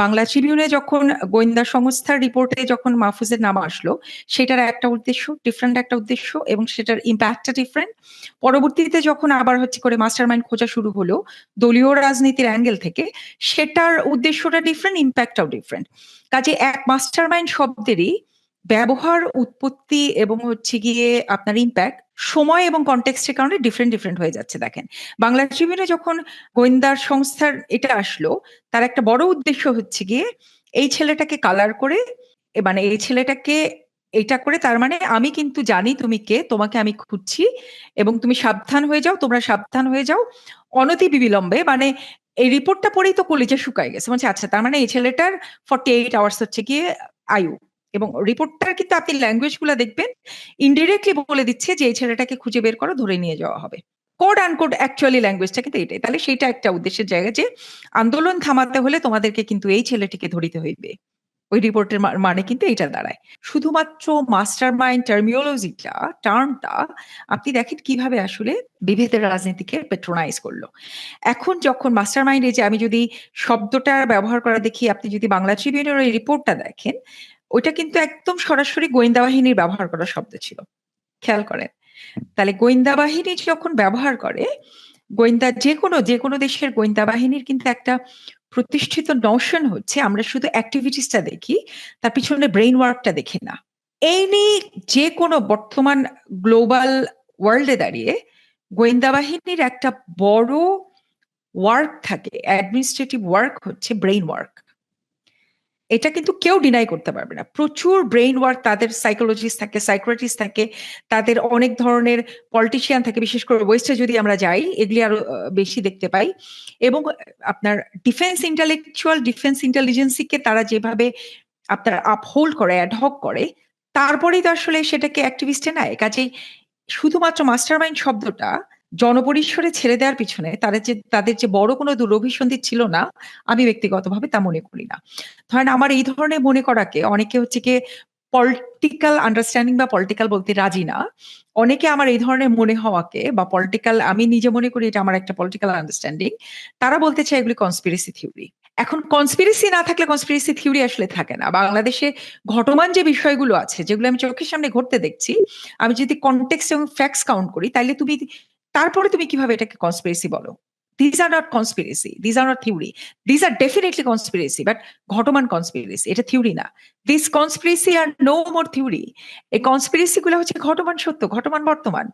বাংলা ট্রিবিউনে যখন গোয়েন্দা সংস্থার রিপোর্টে যখন মাহফুজের নাম আসলো, সেটার একটা উদ্দেশ্য ডিফারেন্ট একটা উদ্দেশ্য এবং সেটার ইম্প্যাক্টটা ডিফারেন্ট পরবর্তীতে যখন আবার হচ্ছে করে মাস্টার মাইন্ড খোঁজা শুরু হলো দলীয় রাজনীতির অ্যাঙ্গেল থেকে, সেটার উদ্দেশ্যটা ডিফারেন্ট ইম্প্যাক্টটাও ডিফারেন্ট কাজে এক মাস্টার মাইন্ড শব্দেরই ব্যবহার, উৎপত্তি এবং হচ্ছে গিয়ে আপনার ইম্প্যাক্ট সময় এবং কন্টেক্সটের কারণে ডিফারেন্ট ডিফারেন্ট হয়ে যাচ্ছে, দেখেন। বাংলা ট্রিবিউনে যখন গোয়েন্দার সংস্থার এটা আসলো, তার একটা বড় উদ্দেশ্য হচ্ছে গিয়ে, এই ছেলেটাকে কালার করে মানে এই ছেলেটাকে এটা করে, তার মানে আমি কিন্তু জানি তুমি কে, তোমাকে আমি খুঁজছি, এবং তুমি সাবধান হয়ে যাও, তোমরা সাবধান হয়ে যাও। অনতি বিবিলম্বে মানে এই রিপোর্টটা পড়েই তো কলেজে শুকায় গেছে। বলছে আচ্ছা তার মানে এই ছেলেটার ফর্টি এইট আওয়ার্স হচ্ছে গিয়ে আয়ু। এবং রিপোর্টটার কিন্তু আপনি ল্যাঙ্গুয়েজগুলা দেখবেন ইনডিরেক্টলি বলে দিচ্ছে যে, এই ছেলেটাকে খুঁজে বের করো, ধরে নিয়ে যাওয়া হবে। কোড আনকোড অ্যাকচুয়ালি ল্যাঙ্গুয়েজটা কিন্তু এটাই তাহলে সেটা একটা উদ্দেশ্যের জায়গা যে, আন্দোলন থামাতে হলে তোমাদেরকে কিন্তু এই ছেলেটিকে ধরিতে হইবে। ওই রিপোর্টের মানে কিন্তু এটা দাঁড়ায় শুধুমাত্র মাস্টার মাইন্ড টার্মিওলজিটা টার্মটা আপনি দেখেন কীভাবে আসলে বিভেদের রাজনীতিকে পেট্রোনাইজ করল। এখন যখন মাস্টার মাইন্ড এই যে, আমি যদি শব্দটা ব্যবহার করা দেখি, আপনি যদি বাংলা ট্রিবিউনের ওই রিপোর্টটা দেখেন ওইটা কিন্তু একদম সরাসরি গোয়েন্দা বাহিনীর ব্যবহার করা শব্দ ছিল। খেয়াল করেন। তাহলে গোয়েন্দা বাহিনী যখন ব্যবহার করে, গোয়েন্দা যে কোনো যে কোনো দেশের গোয়েন্দা বাহিনীর কিন্তু একটা প্রতিষ্ঠিত নশন হচ্ছে, আমরা শুধু অ্যাক্টিভিটিসটা দেখি, তার পিছনে ব্রেইন ওয়ার্কটা দেখি না। এই নিয়ে যে কোনো বর্তমান গ্লোবাল ওয়ার্ল্ডে দাঁড়িয়ে গোয়েন্দা বাহিনীর একটা বড় ওয়ার্ক থাকে অ্যাডমিনিস্ট্রেটিভ ওয়ার্ক হচ্ছে ব্রেইন ওয়ার্ক এটা কিন্তু কেউ ডিনাই করতে পারবে না। প্রচুর ব্রেইন ওয়ার্ক তাদের সাইকোলজিস্ট থাকে সাইক্রেটিস্ট থাকে, তাদের অনেক ধরনের পলিটিশিয়ান থাকে। বিশেষ করে ওয়েস্টে যদি আমরা যাই, এগুলি আরও বেশি দেখতে পাই। এবং আপনার ডিফেন্স ইন্টালেকচুয়াল ডিফেন্স ইন্টেলিজেন্সিকে তারা যেভাবে আপনার আপহোল্ড করে অ্যাডহক করে, তারপরেই তো আসলে সেটাকে অ্যাক্টিভিস্টে নেয়। কাজেই শুধুমাত্র মাস্টার মাইন্ড শব্দটা জনপরিসরে ছেড়ে দেওয়ার পিছনে তাদের যে তাদের যে বড় কোনো দুরভিসন্ধি ছিল না, আমি ব্যক্তিগতভাবে তা মনে করি না। ধরেন আমার এই ধরনের মনে করাকে অনেকে হচ্ছে কি পলিটিক্যাল আন্ডারস্ট্যান্ডিং বা পলিটিক্যাল বলতে রাজি না। অনেকে আমার এই ধরনের মনে হওয়াকে বা পলিটিক্যাল আমি নিজে মনে করি এটা আমার একটা পলিটিক্যাল আন্ডারস্ট্যান্ডিং তারা বলতে চায় এগুলি কনস্পিরেসি থিওরি এখন কনস্পিরেসি না থাকলে কনস্পিরেসি থিওরি আসলে থাকে না। বাংলাদেশে ঘটমান যে বিষয়গুলো আছে, যেগুলো আমি চোখের সামনে ঘটতে দেখছি, আমি যদি কনটেক্স এবং ফ্যাক্টস কাউন্ট করি, তাইলে তুমি তারপরে তুমি কীভাবে এটাকে কনস্পিরেসি বলো? These are not conspiracy these are not theory these are definitely conspiracy but ঘটমান conspiracy এটা থিওরি না। This conspiracy are no more theory এই কনস্পিরেসি গুলো হচ্ছে ঘটমান সত্য, ঘটমান বর্তমান।